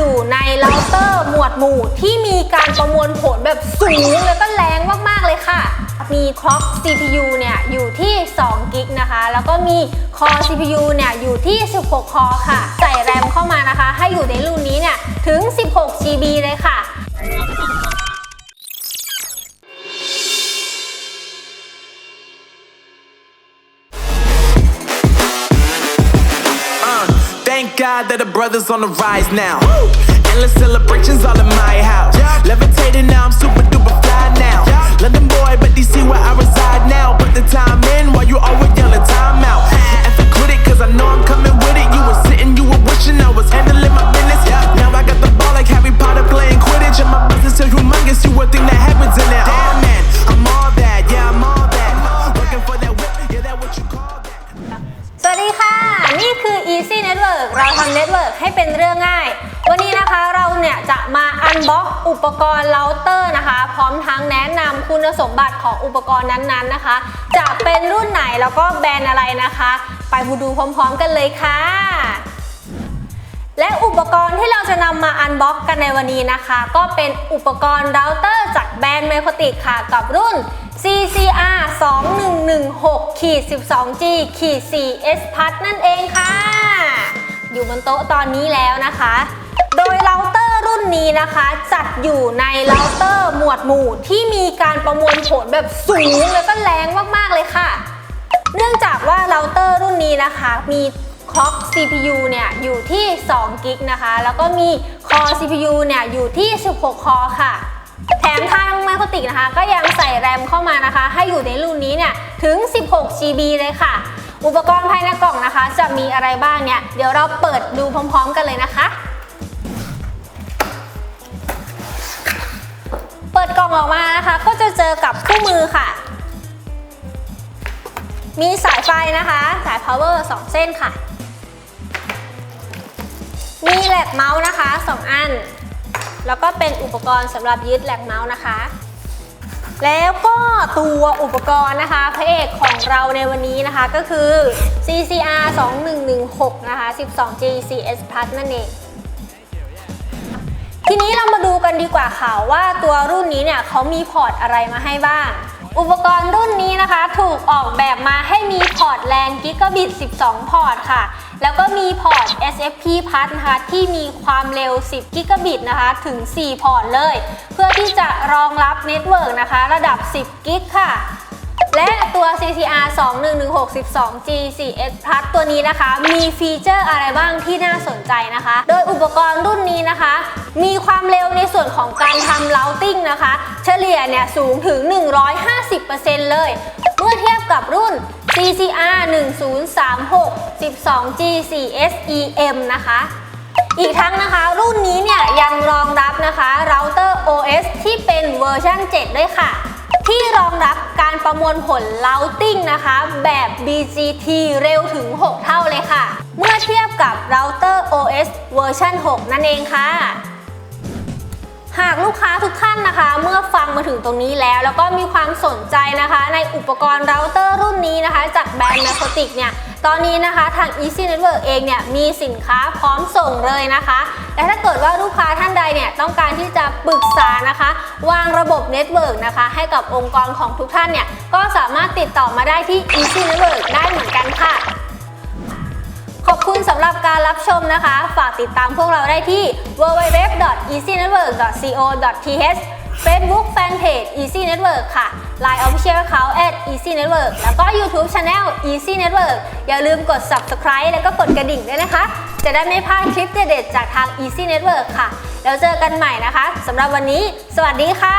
อยู่ในเราเตอร์หมวดหมู่ที่มีการประมวลผลแบบสูงแล้วก็แรงมากๆเลยค่ะ มีคล็อก CPU เนี่ยอยู่ที่2กิกนะคะ แล้วก็มีคอ CPU เนี่ยอยู่ที่ 16 คอค่ะ ใส่แรมเข้ามานะคะ ให้อยู่ในรุ่นนี้เนี่ยถึง 16 GB เลยค่ะ God that the brothers on the rise now. Endless celebrations all in my house. ทำ Network ให้เป็นเรื่องง่าย วันนี้นะคะเราเนี่ยจะมาอันบ็อกอุปกรณ์เราเตอร์นะคะ พร้อมทั้งแนะนำคุณสมบัติของอุปกรณ์นั้นๆนะคะ จะเป็นรุ่นไหนแล้วก็แบรนด์อะไรนะคะ ไปดูพร้อมๆกันเลยค่ะและอุปกรณ์ที่เราจะนำมาอันบ็อกกันในวันนี้นะคะ ก็เป็นอุปกรณ์เราเตอร์จากแบรนด์ไมโครติกค่ะ กับรุ่น CCR 2116ขีด 12G ขีด 4S Plus นั่นเองค่ะ อยู่บนโต๊ะตอนนี้แล้วนะคะ โดยเราเตอร์รุ่นนี้นะคะ จัดอยู่ในเราเตอร์หมวดหมู่ที่มีการประมวลผลแบบสูงแล้วก็แรงมากๆเลยค่ะ เนื่องจากว่าเราเตอร์รุ่นนี้นะคะ มีคล็อก CPU เนี่ยอยู่ที่2กิกนะคะ แล้วก็มีคอ CPU เนี่ยอยู่ที่16คอค่ะ แถมทางไมโครติกนะคะ ก็ยังใส่แรมเข้ามานะคะ ให้อยู่ในรุ่นนี้เนี่ยถึง 16 GB เลยค่ะ อุปกรณ์ภายในกล่องนะคะ จะมีอะไรบ้างเนี่ย เดี๋ยวเราเปิดดูพร้อม ๆ กันเลยนะคะ เปิดกล่องออกมานะคะ ก็จะเจอกับคู่มือค่ะ มีสายไฟนะคะ สาย power 2 เส้นค่ะ มีแหลกเมาส์นะคะ 2 อัน แล้วก็เป็นอุปกรณ์สำหรับยึดแหลกเมาส์นะคะ แล้วก็ตัวอุปกรณ์นะคะพระเอกของเราในวันนี้นะคะก็คือ CCR 2116 นะคะ 12G CS Plus นั่นเอง ทีนี้เรามาดูกันดีกว่าค่ะว่าตัวรุ่นนี้เนี่ยเขามีพอร์ตอะไรมาให้บ้าง อุปกรณ์รุ่นนี้นะคะ ถูกออกแบบมาให้มีพอร์ตแลนกิกะบิต 12 พอร์ตค่ะ แล้วก็มีพอร์ต SFP Plus นะคะที่มีความเร็ว 10 กิกะบิตนะคะถึง 4 พอร์ตเลย เพื่อที่จะรองรับเน็ตเวิร์กนะคะ ระดับ 10 กิกค่ะและตัว CCR 2116 12G 4S Plus ตัวนี้นะคะ มีฟีเจอร์อะไรบ้างที่น่าสนใจนะคะ โดยอุปกรณ์รุ่นนี้นะคะ มีความเร็วในส่วนของการทำ routing นะคะ เฉลี่ยเนี่ยสูงถึง 150%เลย เมื่อเทียบกับรุ่น CCR 1036 12G 4S EM นะคะ อีกทั้งนะคะ รุ่นนี้เนี่ยยังรองรับนะคะเราเตอร์ OS ที่เป็นเวอร์ชัน7 ด้วยค่ะ ที่รองรับการประมวลผล routing นะคะ แบบ BGT เร็วถึง 6 เท่าเลยค่ะ เมื่อเทียบกับเราเตอร์ OS เวอร์ชัน6 นั่นเองค่ะ ลูกค้าทุกท่านนะคะ เมื่อฟังมาถึงตรงนี้แล้ว แล้วก็มีความสนใจนะคะ ในอุปกรณ์เราเตอร์รุ่นนี้นะคะ จากแบรนด์ m ม c o t i c เนี่ยตอนนี้นะคะทาง Easy Network เองเนี่ยมีสินค้าพร้อมส่งเลยนะคะ และถ้าเกิดว่าลูกค้าท่านใดเนี่ยต้องการที่จะปรึกษานะคะ วางระบบเน็ตเวิร์กนะคะ ให้กับองค์กรของทุกท่านเนี่ยก็สามารถติดต่อมาได้ที่ Easy Network ได้เหมือนกันค่ะ ขอบคุณสำหรับการรับชมนะคะ ฝากติดตามพวกเราได้ที่ www.easynetwork.co.th Facebook Fanpage Easy Network ค่ะ Line Official Account at Easy Network แล้วก็ YouTube Channel Easy Network อย่าลืมกด Subscribe แล้วก็กดกระดิ่งด้วยนะคะ จะได้ไม่พลาดคลิปเด็ดๆจากทาง Easy Network ค่ะ แล้วเจอกันใหม่นะคะสำหรับวันนี้ สวัสดีค่ะ